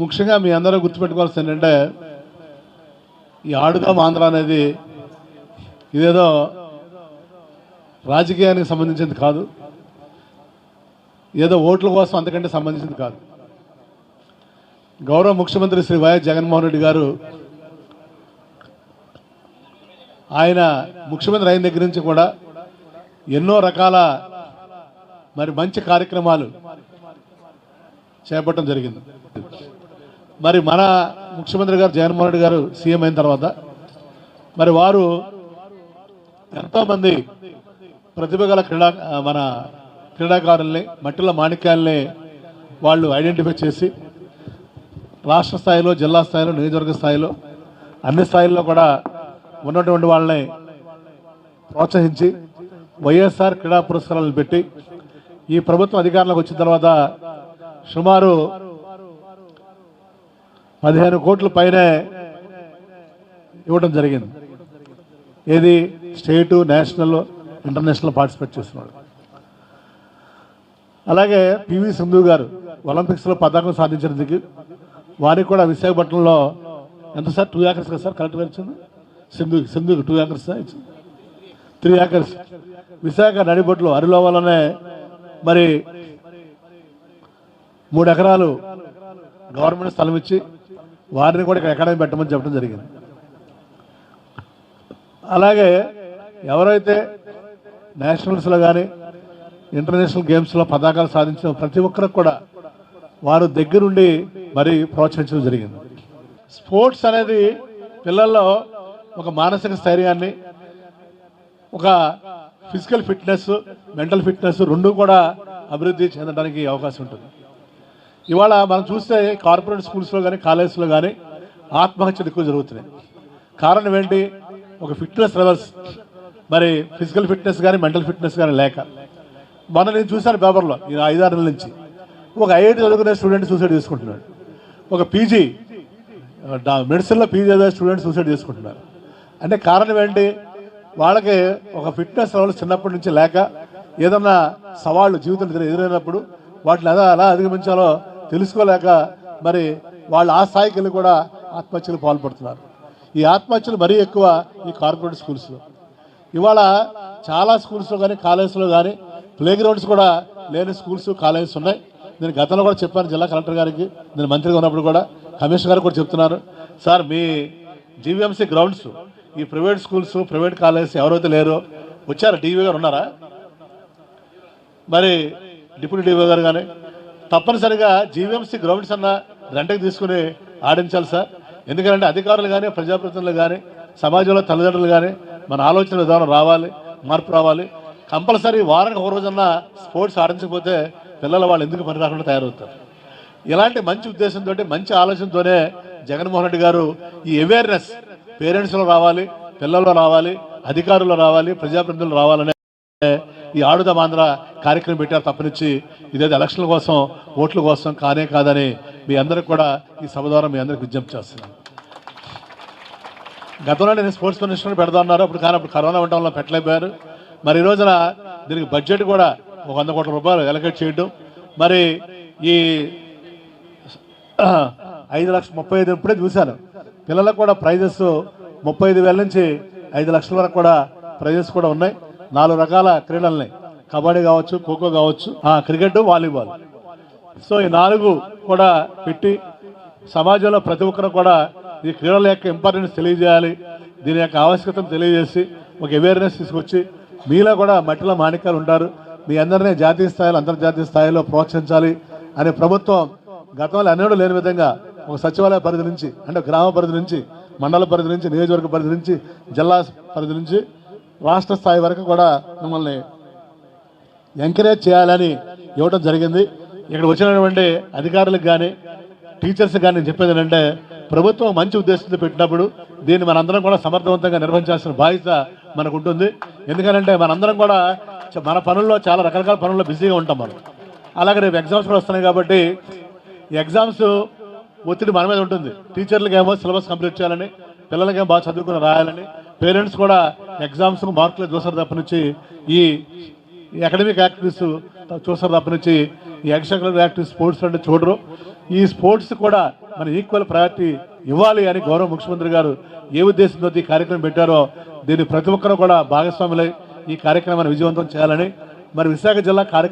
ముఖ్యంగా మీ అందరూ గుర్తుపెట్టుకోవాల్సింది ఏంటంటే ఈ ఆడుదాం ఆంధ్ర అనేది ఇదేదో రాజకీయానికి సంబంధించింది కాదు. ఏదో ఓట్ల కోసం అంతకంటే సంబంధించింది కాదు. గౌరవ ముఖ్యమంత్రి శ్రీ వైఎస్ జగన్మోహన్ రెడ్డి గారు ఆయన ముఖ్యమంత్రి అయిన దగ్గర నుంచి కూడా ఎన్నో రకాల మరి మంచి కార్యక్రమాలు చేపట్టడం జరిగింది. మరి మన ముఖ్యమంత్రి గారు జగన్మోహన్ రెడ్డి గారు సీఎం అయిన తర్వాత మరి వారు ఎంతోమంది ప్రతిభ గల క్రీడా మన క్రీడాకారుల్ని మట్టిలో మాణిక్యాల్ని వాళ్ళు ఐడెంటిఫై చేసి రాష్ట్ర స్థాయిలో జిల్లా స్థాయిలో నియోజకవర్గ స్థాయిలో అన్ని స్థాయిల్లో కూడా ఉన్నటువంటి వాళ్ళని ప్రోత్సహించి వైఎస్ఆర్ క్రీడా పురస్కారాలు పెట్టి ఈ ప్రభుత్వం అధికారంలోకి వచ్చిన తర్వాత సుమారు పదిహేను కోట్ల పైనే ఇవ్వడం జరిగింది. ఏది? స్టేటు నేషనల్ ఇంటర్నేషనల్ పార్టిసిపేట్ చేస్తున్నాడు అలాగే పివి సింధు గారు ఒలింపిక్స్లో పథకం సాధించినందుకు వారికి కూడా విశాఖపట్నంలో ఎంత సార్? టూ ఏకర్స్ కదా సార్ కరెక్ట్గా ఇచ్చింది సింధు సింధుకి టూ ఏకర్స్ ఇచ్చింది. త్రీ ఏకర్స్ విశాఖ నడిబొట్లు అరిలోవలనే మరి మూడు ఎకరాలు గవర్నమెంట్ స్థలం ఇచ్చి వారిని కూడా ఇక్కడ ఎక్కడైనా పెట్టమని చెప్పడం జరిగింది. అలాగే ఎవరైతే నేషనల్స్లో కానీ ఇంటర్నేషనల్ గేమ్స్లో పతాకాలు సాధించిన ప్రతి ఒక్కరికి కూడా వారు దగ్గరుండి మరి ప్రోత్సహించడం జరిగింది. స్పోర్ట్స్ అనేది పిల్లల్లో ఒక మానసిక స్థైర్యాన్ని ఒక ఫిజికల్ ఫిట్నెస్ మెంటల్ ఫిట్నెస్ రెండు కూడా అభివృద్ధి చెందడానికి అవకాశం ఉంటుంది. ఇవాళ మనం చూస్తే కార్పొరేట్ స్కూల్స్లో కానీ కాలేజెస్లో కానీ ఆత్మహత్యలు ఎక్కువ జరుగుతున్నాయి. కారణం ఏంటి? ఒక ఫిట్నెస్ లెవెల్స్ మరి ఫిజికల్ ఫిట్నెస్ కానీ మెంటల్ ఫిట్నెస్ కానీ లేక. మొన్న నేను చూశాను పేపర్లో ఈ ఐదారు నెలల నుంచి. ఒక ఐఐటి చదువుకునే స్టూడెంట్ సూసైడ్ చేసుకుంటున్నాడు. ఒక పీజీ మెడిసిన్లో పీజీ చదివే స్టూడెంట్ సూసైడ్ చేసుకుంటున్నారు అంటే కారణం ఏంటి? వాళ్ళకి ఒక ఫిట్నెస్ లెవెల్స్ చిన్నప్పటి నుంచి లేక ఏదన్నా సవాళ్ళు జీవితం ఎదురు- ఎదురైనప్పుడు వాటిని ఎలా ఎలా అధిగమించాలో తెలుసుకోలేక మరి వాళ్ళు ఆ స్థాయికి వెళ్ళి కూడా ఆత్మహత్యలు పాల్పడుతున్నారు. ఈ ఆత్మహత్యలు మరీ ఎక్కువ ఈ కార్పొరేట్ స్కూల్స్లో. ఇవాళ చాలా స్కూల్స్లో కానీ కాలేజెస్లో కానీ ప్లే గ్రౌండ్స్ కూడా లేని స్కూల్స్ కాలేజెస్ ఉన్నాయి. నేను గతంలో కూడా చెప్పాను జిల్లా కలెక్టర్ గారికి నేను మంత్రిగా ఉన్నప్పుడు కూడా కమిషనర్ గారు కూడా చెప్తున్నాను సార్ మీ జీవీఎంసీ గ్రౌండ్స్ ఈ ప్రైవేట్ స్కూల్స్ ప్రైవేట్ కాలేజెస్ ఎవరైతే లేరో వచ్చారా? డీవీ గారు ఉన్నారా? మరి డిప్యూటీ డీవీ గారు కానీ తప్పనిసరిగా జీవీఎంసీ గ్రౌండ్స్ అన్న రెంటకు తీసుకుని ఆడించాలి సార్. ఎందుకంటే అధికారులు కానీ ప్రజాప్రతినిధులు కానీ సమాజంలో తల్లిదండ్రులు కానీ మన ఆలోచన విధానం రావాలి మార్పు రావాలి. కంపల్సరీ వారానికి ఒక రోజన్నా స్పోర్ట్స్ ఆడించకపోతే పిల్లలు వాళ్ళు ఎందుకు పని రాకుండా తయారవుతారు? ఇలాంటి మంచి ఉద్దేశంతో మంచి ఆలోచనతోనే జగన్మోహన్ రెడ్డి గారు ఈ అవేర్నెస్ పేరెంట్స్లో రావాలి పిల్లల్లో రావాలి అధికారుల్లో రావాలి ప్రజాప్రతినిధులు రావాలనే ఈ ఆడుదాం ఆంధ్ర కార్యక్రమం పెట్టారు తప్పనిచ్చి. ఇదేదో ఎలక్షన్ల కోసం ఓట్ల కోసం కానే కాదని మీ అందరికి కూడా ఈ సభ ద్వారా మీ అందరికి విజ్ఞప్తి చేస్తున్నాను. గతంలో నేను స్పోర్ట్స్ కమిషనర్ పెడదామన్నారు అప్పుడు కానీ అప్పుడు కరోనా ఉండడం వల్ల పెట్టలేకపోయారు. మరి ఈ రోజున దీనికి బడ్జెట్ కూడా ఒక వంద కోట్ల రూపాయలు ఎలకేట్ చేయడం. మరి ఈ ఐదు లక్షల ముప్పై ఐదు ఇప్పుడే చూశాను. పిల్లలకు కూడా ప్రైజెస్ ముప్పై ఐదు వేల నుంచి ఐదు లక్షల వరకు కూడా ప్రైజెస్ కూడా ఉన్నాయి. నాలుగు రకాల క్రీడల్ని. కబడ్డీ కావచ్చు ఖోఖో కావచ్చు క్రికెట్ వాలీబాల్. సో ఈ నాలుగు కూడా పెట్టి సమాజంలో ప్రతి ఒక్కరు కూడా ఈ క్రీడల యొక్క ఇంపార్టెన్స్ తెలియజేయాలి. దీని యొక్క ఆవశ్యకతను తెలియజేసి ఒక అవేర్నెస్ తీసుకొచ్చి మీలో కూడా మట్టిలో మాణిక్యాలు ఉంటారు. మీ అందరినీ జాతీయ స్థాయిలో అంతర్జాతీయ స్థాయిలో ప్రోత్సహించాలి అనే ప్రభుత్వం గతంలో అన్నడూ లేని విధంగా ఒక సచివాలయ పరిధి నుంచి అంటే గ్రామ పరిధి నుంచి మండల పరిధి నుంచి నియోజకవర్గ పరిధి నుంచి జిల్లా పరిధి నుంచి రాష్ట్ర స్థాయి వరకు కూడా మిమ్మల్ని ఎంకరేజ్ చేయాలని ఇవ్వడం జరిగింది. ఇక్కడ వచ్చినటువంటి అధికారులకు కానీ టీచర్స్ కానీ చెప్పేది ఏంటంటే ప్రభుత్వం మంచి ఉద్దేశంతో పెట్టినప్పుడు దీన్ని మనందరం కూడా సమర్థవంతంగా నిర్వహించాల్సిన బాధ్యత మనకు ఉంటుంది ఎందుకంటే మనందరం కూడా మన పనుల్లో చాలా రకరకాల పనుల్లో బిజీగా ఉంటాం మనం. అలాగే రేపు ఎగ్జామ్స్ కూడా వస్తున్నాయి కాబట్టి ఎగ్జామ్స్ ఒత్తిడి మన మీద ఉంటుంది. టీచర్లకి ఏమో సిలబస్ కంప్లీట్ చేయాలని పిల్లలకేమో బాగా చదువుకుని రాయాలని పేరెంట్స్ కూడా ఎగ్జామ్స్ మార్కులు చూసారు తప్ప నుంచి ఈ అకాడమిక్ యాక్టివిటీస్ తప్ప నుంచి ఈ ఎక్స్ట్రా కరికులర్ యాక్టివిటీస్ స్పోర్ట్స్ అంటే చూడరు. ఈ స్పోర్ట్స్ కూడా మన ఈక్వల్ ప్రయారిటీ ఇవ్వాలి అని గౌరవ ముఖ్యమంత్రి గారు ఏ ఉద్దేశంతో ఈ కార్యక్రమం పెట్టారో దీన్ని ప్రతి ఒక్కరూ కూడా భాగస్వాములై ఈ కార్యక్రమాన్ని విజయవంతం చేయాలని మరి విశాఖ జిల్లా కార్యక్రమం